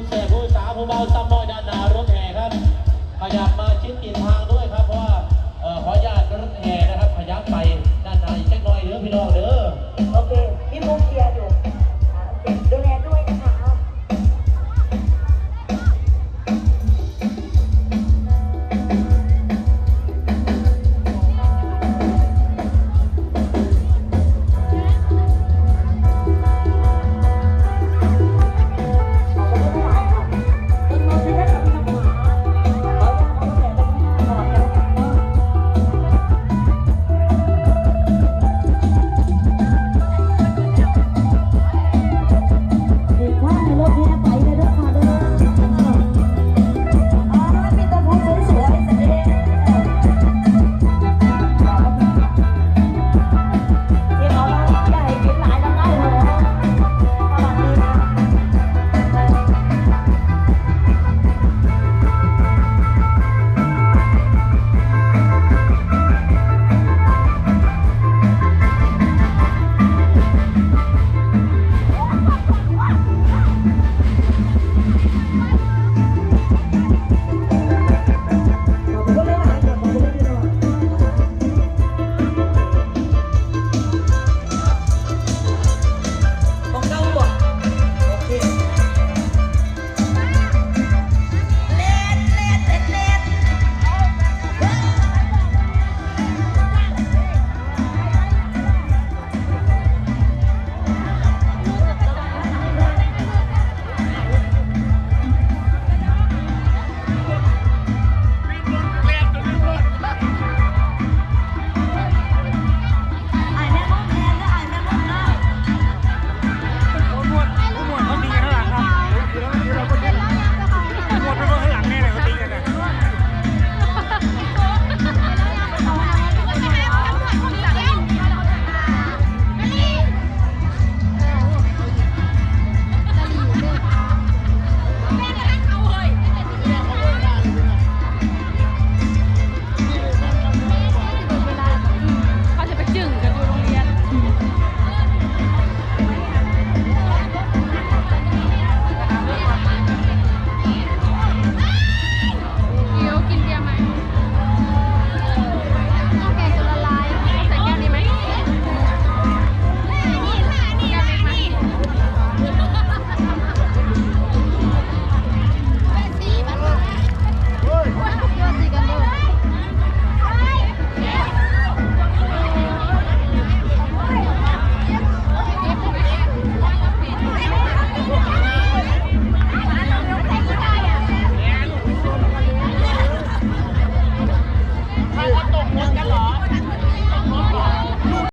ู้เสพผู้สาวผู้เบาซ้ำน้อยด้านหน้ารถแห่ครับขยับมาชิดกินทาง